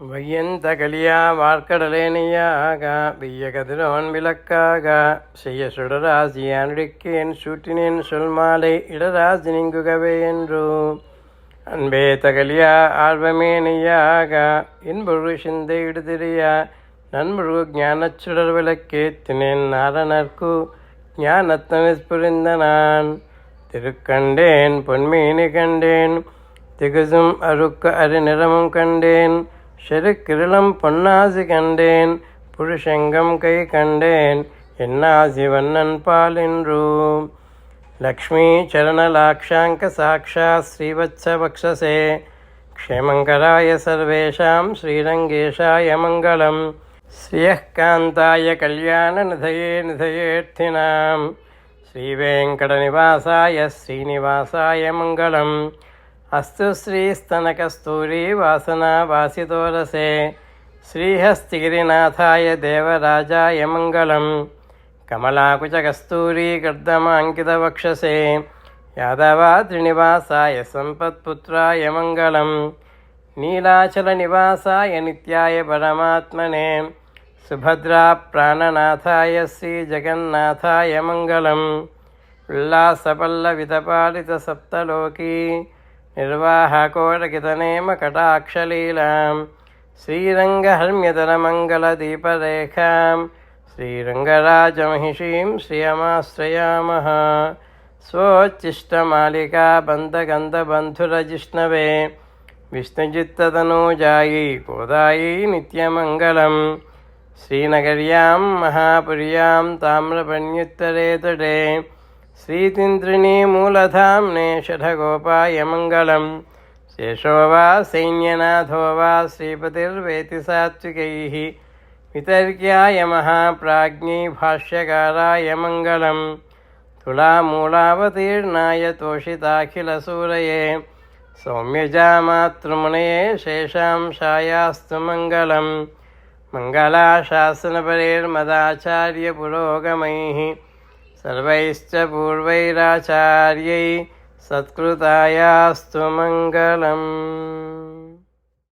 வையந்த கலியா வார்க்கடலேனையாக வெய்ய கதிரோன் விளக்காக செய்ய சுடராசியானுடிக்கேன் சூட்டினேன் சொல்மாலை இடராசி நீங்குகவே என்று. அன்பே தகலியா ஆர்வமேனையாக இன்பொரு சிந்தை இடுதிரியா நன்முழு ஞானச் சுடர் விளக்கேத்தினேன் நாரணர்க்கு ஞானத்தனிஸ் புரிந்த நான். திருக்கண்டேன் பொன்மீனி கண்டேன் திகுசும் அருக்க அரிநிறமும் கண்டேன் ശരിക്കിരളം പൊന്നാസി കണ്ടേൻ പുരുഷംഗം കൈ കണ്ടേൻ എന്നാസി വണ്ണൻ പാലിൻറൂ లక్ష్మీ చరణలాక్షాంక సాక్షా శ్రీవత్సవక్షసే క్షేమంకరాయ సర్వేషాం శ్రీరంగేషాయ మంగళం శ్రియకాంతాయ కళ్యాణనిధయే నిధయేర్థినాం శ్రీవేంకటనివాసాయ శ్రీనివాసాయ మంగళం అస్తు శ్రీస్తనకస్తూరీ వాసన వాసితోరసే శ్రీహస్తిగిరినాథాయ దేవరాజాయ మంగళం కమలాకుచకస్తూరీ గర్ధమాంకితవక్షసే యాదవాద్రినివాసాయ సంపత్పుత్రాయ మంగళం నీలాచల నివాసాయ నిత్యాయ పరమాత్మనే సుభద్రా ప్రాణనాథాయ శ్రీ జగన్నాథాయ మంగళం ఉల్లాసపల్లవితపాలిత సప్తలోకీ निर्वाहकोटकितनेमकटाक्षलीलां श्रीरङ्गहर्म्यतरमङ्गलदीपरेखाम् श्रीरङ्गराजमहिषीं श्रियमाश्रयामः स्वोच्छिष्टमालिका बन्धगन्धबन्धुरजिष्णवे विष्णुजित्ततनूजायी गोदायी नित्यमङ्गलं श्रीनगर्यां महापुर्यां ताम्रपण्युत्तरे तटे श्रीतिन्त्रिणी मूलधाम्ने षठगोपाय मङ्गलं शेषो वा सैन्यनाथो वा श्रीपतिर्वेति सात्विकैः वितर्क्याय महाप्राज्ञै भाष्यकाराय मङ्गलं तुलामूलावतीर्णाय तोषिताखिलसूरये सौम्यजामातृमुनये शेषां शायास्तु मङ्गलं मङ्गलाशासनपरेर्मदाचार्यपुरोगमैः सर्वैश्च पूर्वैराचार्यै सत्कृतायास्तु मङ्गलम्